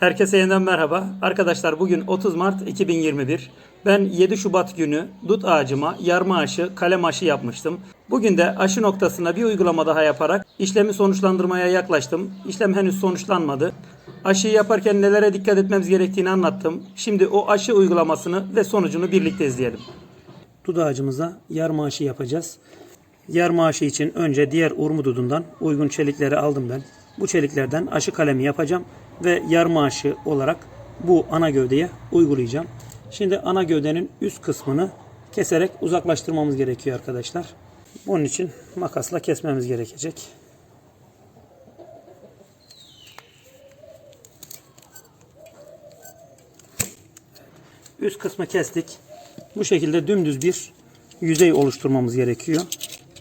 Herkese yeniden merhaba. Arkadaşlar bugün 30 Mart 2021. Ben 7 Şubat günü dut ağacıma yarma aşı, kalem aşı yapmıştım. Bugün de aşı noktasına bir uygulama daha yaparak işlemi sonuçlandırmaya yaklaştım. İşlem henüz sonuçlanmadı. Aşıyı yaparken nelere dikkat etmemiz gerektiğini anlattım. Şimdi o aşı uygulamasını ve sonucunu birlikte izleyelim. Dut ağacımıza yarma aşı yapacağız. Yarma aşı için önce diğer urmu dudundan uygun çelikleri aldım ben. Bu çeliklerden aşı kalemi yapacağım ve yarma aşı olarak bu ana gövdeye uygulayacağım. Şimdi ana gövdenin üst kısmını keserek uzaklaştırmamız gerekiyor arkadaşlar. Bunun için makasla kesmemiz gerekecek. Üst kısmı kestik. Bu şekilde dümdüz bir yüzey oluşturmamız gerekiyor.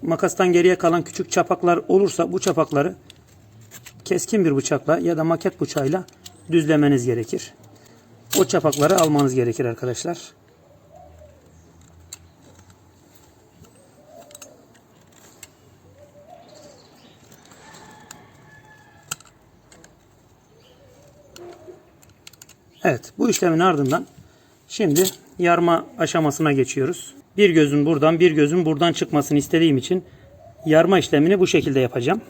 Makastan geriye kalan küçük çapaklar olursa bu çapakları keskin bir bıçakla ya da maket bıçağıyla düzlemeniz gerekir. O çapakları almanız gerekir arkadaşlar. Evet bu işlemin ardından şimdi yarma aşamasına geçiyoruz. Bir gözün buradan bir gözün buradan çıkmasını istediğim için yarma işlemini bu şekilde yapacağım.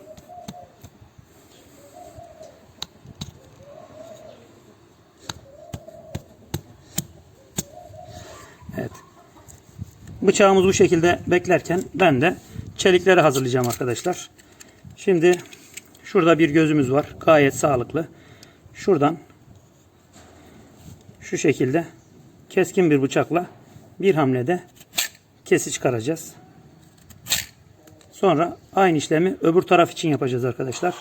Bıçağımız bu şekilde beklerken ben de çelikleri hazırlayacağım arkadaşlar. Şimdi şurada bir gözümüz var. Gayet sağlıklı. Şuradan şu şekilde keskin bir bıçakla bir hamlede kesi çıkaracağız. Sonra aynı işlemi öbür taraf için yapacağız arkadaşlar.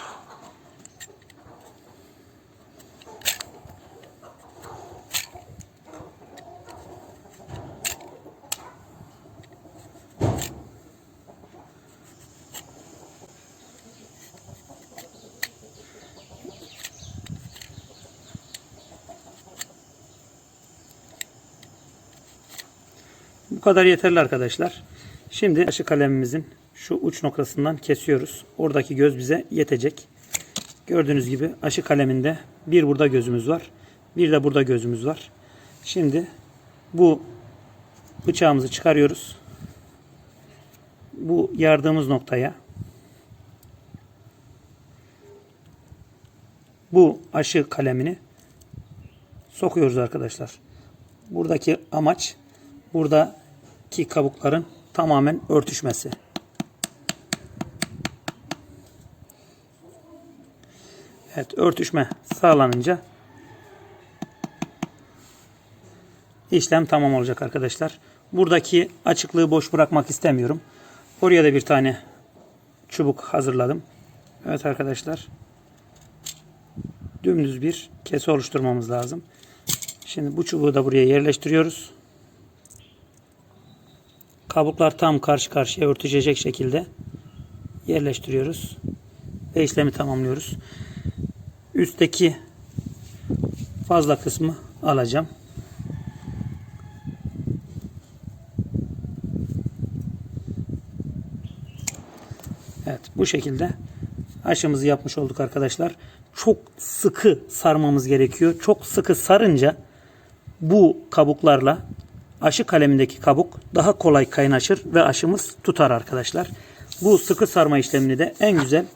Kadar yeterli arkadaşlar. Şimdi aşı kalemimizin şu uç noktasından kesiyoruz. Oradaki göz bize yetecek. Gördüğünüz gibi aşı kaleminde bir burada gözümüz var. Bir de burada gözümüz var. Şimdi bu bıçağımızı çıkarıyoruz. Bu yardığımız noktaya bu aşı kalemini sokuyoruz arkadaşlar. Buradaki amaç buradaki kabukların tamamen örtüşmesi. Evet örtüşme sağlanınca işlem tamam olacak arkadaşlar. Buradaki açıklığı boş bırakmak istemiyorum. Oraya da bir tane çubuk hazırladım. Evet arkadaşlar. Dümdüz bir kese oluşturmamız lazım. Şimdi bu çubuğu da buraya yerleştiriyoruz. Kabuklar tam karşı karşıya örtüşecek şekilde yerleştiriyoruz. Ve işlemi tamamlıyoruz. Üstteki fazla kısmı alacağım. Evet bu şekilde aşımızı yapmış olduk arkadaşlar. Çok sıkı sarmamız gerekiyor. Çok sıkı sarınca bu kabuklarla aşı kalemindeki kabuk daha kolay kaynaşır ve aşımız tutar arkadaşlar. Bu sıkı sarma işlemini de en güzel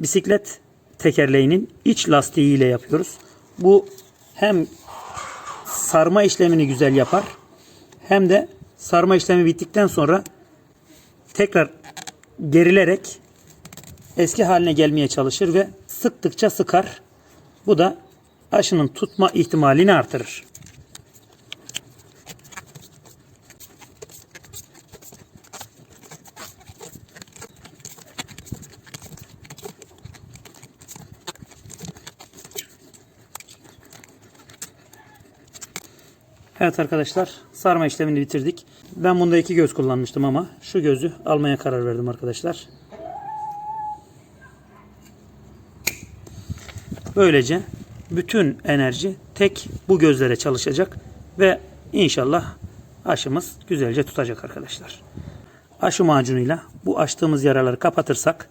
bisiklet tekerleğinin iç lastiği ile yapıyoruz. Bu hem sarma işlemini güzel yapar hem de sarma işlemi bittikten sonra tekrar gerilerek eski haline gelmeye çalışır ve sıktıkça sıkar. Bu da aşının tutma ihtimalini artırır. Evet arkadaşlar sarma işlemini bitirdik. Ben bunda iki göz kullanmıştım ama şu gözü almaya karar verdim arkadaşlar. Böylece bütün enerji tek bu gözlere çalışacak ve inşallah aşımız güzelce tutacak arkadaşlar. Aşı macunuyla bu açtığımız yaraları kapatırsak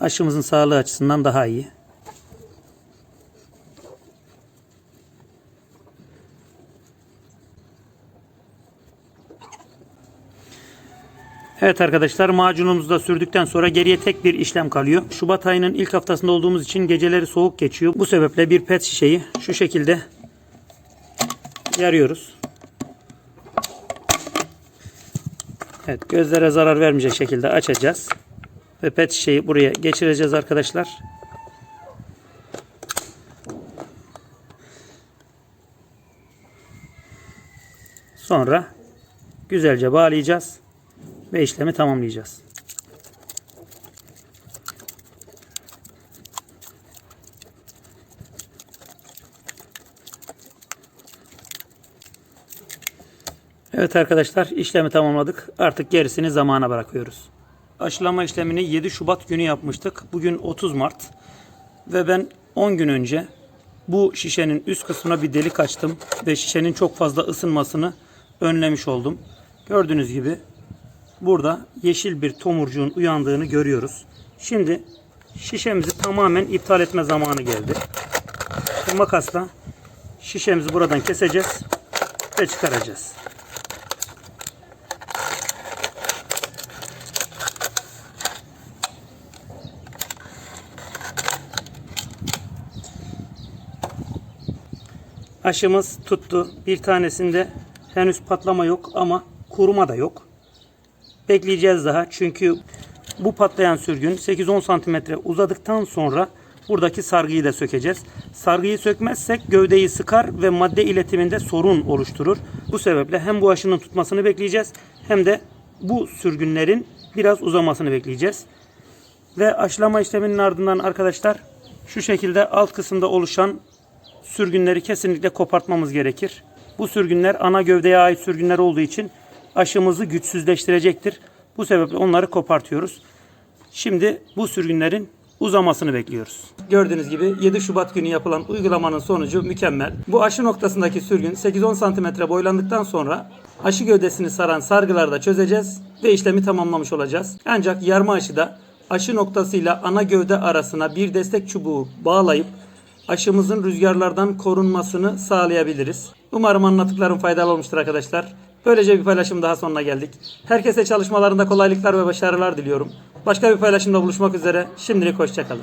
aşımızın sağlığı açısından daha iyi. Evet arkadaşlar macunumuzu da sürdükten sonra geriye tek bir işlem kalıyor. Şubat ayının ilk haftasında olduğumuz için geceleri soğuk geçiyor. Bu sebeple bir pet şişeyi şu şekilde yarıyoruz. Evet gözlere zarar vermeyecek şekilde açacağız. Ve pet şişeyi buraya geçireceğiz arkadaşlar. Sonra güzelce bağlayacağız ve işlemi tamamlayacağız. Evet arkadaşlar işlemi tamamladık. Artık gerisini zamana bırakıyoruz. Aşılama işlemini 7 Şubat günü yapmıştık. Bugün 30 Mart. Ve ben 10 gün önce bu şişenin üst kısmına bir delik açtım. Ve şişenin çok fazla ısınmasını önlemiş oldum. Gördüğünüz gibi burada yeşil bir tomurcuğun uyandığını görüyoruz. Şimdi şişemizi tamamen iptal etme zamanı geldi. Bu makasla şişemizi buradan keseceğiz ve çıkaracağız. Aşımız tuttu. Bir tanesinde henüz patlama yok ama kuruma da yok. Bekleyeceğiz daha çünkü bu patlayan sürgün 8-10 santimetre uzadıktan sonra buradaki sargıyı da sökeceğiz. Sargıyı sökmezsek gövdeyi sıkar ve madde iletiminde sorun oluşturur. Bu sebeple hem bu aşının tutmasını bekleyeceğiz hem de bu sürgünlerin biraz uzamasını bekleyeceğiz. Ve aşılama işleminin ardından arkadaşlar şu şekilde alt kısımda oluşan sürgünleri kesinlikle kopartmamız gerekir. Bu sürgünler ana gövdeye ait sürgünler olduğu için aşımızı güçsüzleştirecektir. Bu sebeple onları kopartıyoruz. Şimdi bu sürgünlerin uzamasını bekliyoruz. Gördüğünüz gibi 7 Şubat günü yapılan uygulamanın sonucu mükemmel. Bu aşı noktasındaki sürgün 8-10 cm boylandıktan sonra aşı gövdesini saran sargıları da çözeceğiz ve işlemi tamamlamış olacağız. Ancak yarma aşıda aşı noktasıyla ana gövde arasına bir destek çubuğu bağlayıp aşımızın rüzgarlardan korunmasını sağlayabiliriz. Umarım anlattıklarım faydalı olmuştur arkadaşlar. Böylece bir paylaşım daha sonuna geldik. Herkese çalışmalarında kolaylıklar ve başarılar diliyorum. Başka bir paylaşımda buluşmak üzere. Şimdilik hoşçakalın.